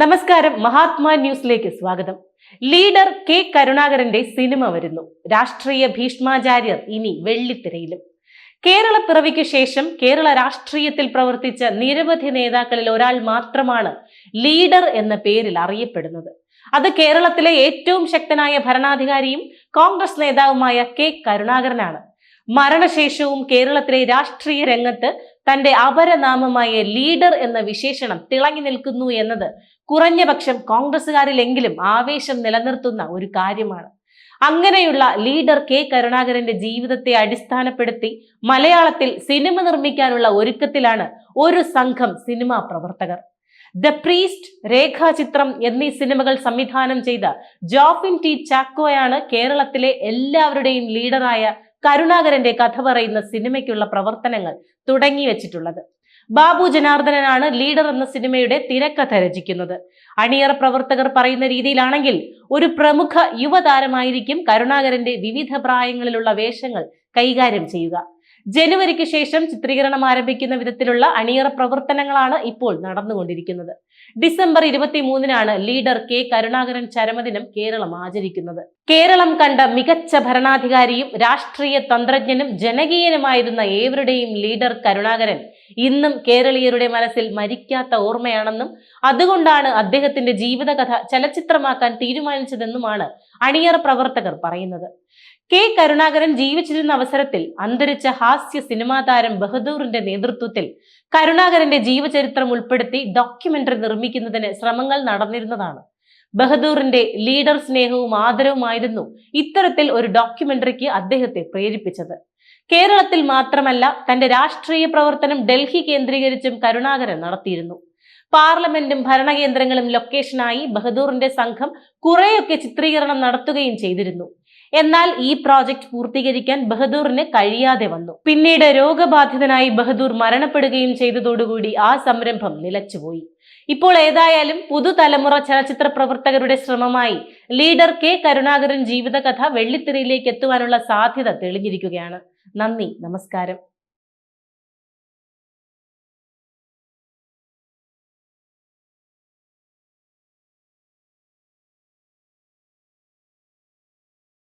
നമസ്കാരം. മഹാത്മാ ന്യൂസിലേക്ക് സ്വാഗതം. ലീഡർ കെ കരുണാകരന്റെ സിനിമ വരുന്നു. രാഷ്ട്രീയ ഭീഷ്മാചാര്യർ ഇനി വെള്ളിത്തിരയിലും. കേരള പിറവിക്ക് ശേഷം കേരള രാഷ്ട്രീയത്തിൽ പ്രവർത്തിച്ച നിരവധി നേതാക്കളിൽ ഒരാൾ മാത്രമാണ് ലീഡർ എന്ന പേരിൽ അറിയപ്പെടുന്നത്. അത് കേരളത്തിലെ ഏറ്റവും ശക്തനായ ഭരണാധികാരിയും കോൺഗ്രസ് നേതാവുമായ കെ കരുണാകരനാണ്. മരണശേഷവും കേരളത്തിലെ രാഷ്ട്രീയ രംഗത്ത് തന്റെ അപരനാമമായ ലീഡർ എന്ന വിശേഷണം തിളങ്ങി നിൽക്കുന്നു എന്നത് കുറഞ്ഞപക്ഷം കോൺഗ്രസുകാരിലെങ്കിലും ആവേശം നിലനിർത്തുന്ന ഒരു കാര്യമാണ്. അങ്ങനെയുള്ള ലീഡർ കെ കരുണാകരന്റെ ജീവിതത്തെ അടിസ്ഥാനപ്പെടുത്തി മലയാളത്തിൽ സിനിമ നിർമ്മിക്കാനുള്ള ഒരുക്കത്തിലാണ് ഒരു സംഘം സിനിമാ പ്രവർത്തകർ. ദ പ്രീസ്റ്റ് രേഖാചിത്രം എന്നീ സിനിമകൾ സംവിധാനം ചെയ്ത ജോഫിൻ ടി ചാക്കോയാണ് കേരളത്തിലെ എല്ലാവരുടെയും ലീഡറായ കരുണാകരന്റെ കഥ പറയുന്ന സിനിമയ്ക്കുള്ള പ്രവർത്തനങ്ങൾ തുടങ്ങി വെച്ചിട്ടുള്ളത്. ബാബു ജനാർദ്ദനനാണ് ലീഡർ എന്ന സിനിമയുടെ തിരക്കഥ രചിക്കുന്നത്. അണിയറ പ്രവർത്തകർ പറയുന്ന രീതിയിലാണെങ്കിൽ ഒരു പ്രമുഖ യുവതാരമായിരിക്കും കരുണാകരന്റെ വിവിധ പ്രായങ്ങളിലുള്ള വേഷങ്ങൾ കൈകാര്യം ചെയ്യുക. ജനുവരിക്ക് ശേഷം ചിത്രീകരണം ആരംഭിക്കുന്ന വിധത്തിലുള്ള അണിയറ പ്രവർത്തനങ്ങളാണ് ഇപ്പോൾ നടന്നുകൊണ്ടിരിക്കുന്നത്. ഡിസംബർ ഇരുപത്തി മൂന്നിനാണ് ലീഡർ കെ കരുണാകരൻ ചരമദിനം കേരളം ആചരിക്കുന്നത്. കേരളം കണ്ട മികച്ച ഭരണാധികാരിയും രാഷ്ട്രീയ തന്ത്രജ്ഞനും ജനകീയനുമായിരുന്ന ഏവരുടെയും ലീഡർ കരുണാകരൻ ഇന്നും കേരളീയരുടെ മനസ്സിൽ മരിക്കാത്ത ഓർമ്മയാണെന്നും അതുകൊണ്ടാണ് അദ്ദേഹത്തിന്റെ ജീവിതകഥ ചലച്ചിത്രമാക്കാൻ തീരുമാനിച്ചതെന്നുമാണ് അണിയറ പ്രവർത്തകർ പറയുന്നത്. കെ കരുണാകരൻ ജീവിച്ചിരുന്ന അവസരത്തിൽ അന്തരിച്ച ഹാസ്യ സിനിമാ താരം ബഹദൂറിന്റെ നേതൃത്വത്തിൽ കരുണാകരന്റെ ജീവചരിത്രം ഉൾപ്പെടുത്തി ഡോക്യുമെന്ററി നിർമ്മിക്കുന്നതിന് ശ്രമങ്ങൾ നടന്നിരുന്നതാണ്. ബഹദൂറിന്റെ ലീഡർ സ്നേഹവും ആദരവുമായിരുന്നു ഇത്തരത്തിൽ ഒരു ഡോക്യുമെന്ററിക്ക് അദ്ദേഹത്തെ പ്രേരിപ്പിച്ചത്. കേരളത്തിൽ മാത്രമല്ല തന്റെ രാഷ്ട്രീയ പ്രവർത്തനം ഡൽഹി കേന്ദ്രീകരിച്ചും കരുണാകരൻ നടത്തിയിരുന്നു. പാർലമെന്റും ഭരണകേന്ദ്രങ്ങളും ലൊക്കേഷനായി ബഹദൂറിന്റെ സംഘം കുറെയൊക്കെ ചിത്രീകരണം നടത്തുകയും ചെയ്തിരുന്നു. എന്നാൽ ഈ പ്രോജക്റ്റ് പൂർത്തീകരിക്കാൻ ബഹദൂറിന് കഴിയാതെ വന്നു. പിന്നീട് രോഗബാധിതനായി ബഹദൂർ മരണപ്പെടുകയും ചെയ്തതോടുകൂടി ആ സംരംഭം നിലച്ചുപോയി. ഇപ്പോൾ ഏതായാലും പുതുതലമുറ ചലച്ചിത്ര പ്രവർത്തകരുടെ ശ്രമമായി ലീഡർ കെ കരുണാകരൻ ജീവിതകഥ വെള്ളിത്തിരയിലേക്ക് എത്തുവാനുള്ള സാധ്യത തെളിഞ്ഞിരിക്കുകയാണ്. നന്ദി നമസ്കാരം.